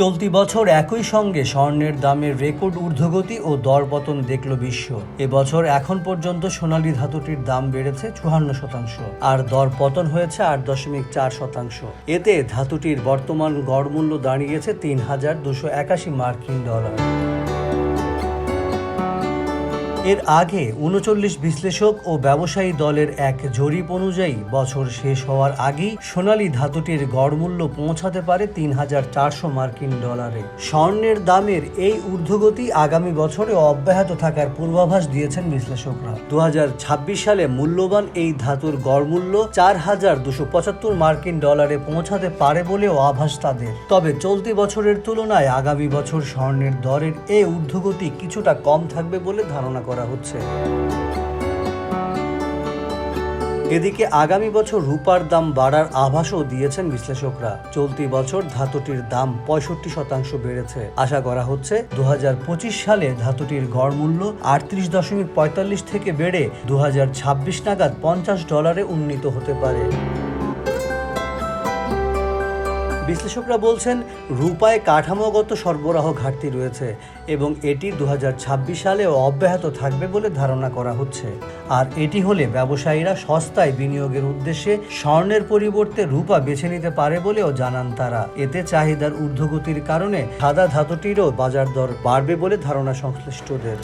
চলতি বছর একই সঙ্গে স্বর্ণের দামের রেকর্ড ঊর্ধ্বগতি ও দরপতন দেখল বিশ্ব। এবছর এখন পর্যন্ত সোনালী ধাতুটির দাম বেড়েছে চুয়ান্ন শতাংশ আর দর পতন হয়েছে আট দশমিক চার শতাংশ। এতে ধাতুটির বর্তমান গড় মূল্য দাঁড়িয়েছে তিন হাজার দুশো একাশি মার্কিন ডলার। এর আগে উনচল্লিশ বিশ্লেষক ও ব্যবসায়ী দলের এক জরিপ অনুযায়ী বছর শেষ হওয়ার আগেই সোনালী ধাতুটির গড় মূল্য পৌঁছাতে পারে তিন হাজার চারশো মার্কিন ডলারে। স্বর্ণের দামের এই ঊর্ধ্বগতি আগামী বছরে অব্যাহত থাকার পূর্বাভাস দিয়েছেন বিশ্লেষকরা। দু হাজার ছাব্বিশ সালে মূল্যবান এই ধাতুর গড় মূল্য চার হাজার দুশো পঁচাত্তর মার্কিন ডলারে পৌঁছাতে পারে বলেও আভাস তাদের। তবে চলতি বছরের তুলনায় আগামী বছর স্বর্ণের দরের এই ঊর্ধ্বগতি কিছুটা কম থাকবে বলে ধারণা করা হচ্ছে। এদিকে আগামী বছর রূপার দাম বাড়ার আভাসও দিয়েছেন বিশ্লেষকরা। চলতি বছর ধাতুটির দাম পঁয়ষট্টি শতাংশ বেড়েছে। আশা করা হচ্ছে দু হাজার পঁচিশ সালে ধাতুটির গড় মূল্য আটত্রিশ দশমিক পঁয়তাল্লিশ থেকে বেড়ে দু হাজার ছাব্বিশ নাগাদ পঞ্চাশ ডলারে উন্নীত হতে পারে। বিশ্লেষকরা বলছেন, রূপায় কাঠামোগত সরবরাহ ঘাটতি রয়েছে এবং এটি দু হাজার ছাব্বিশ সালেও অব্যাহত থাকবে বলে ধারণা করা হচ্ছে। আর এটি হলে ব্যবসায়ীরা সস্তায় বিনিয়োগের উদ্দেশ্যে স্বর্ণের পরিবর্তে রূপা বেছে নিতে পারে বলেও জানান তারা। এতে চাহিদার ঊর্ধ্বগতির কারণে সাদা ধাতুটিরও বাজার দর বাড়বে বলে ধারণা সংশ্লিষ্টদের।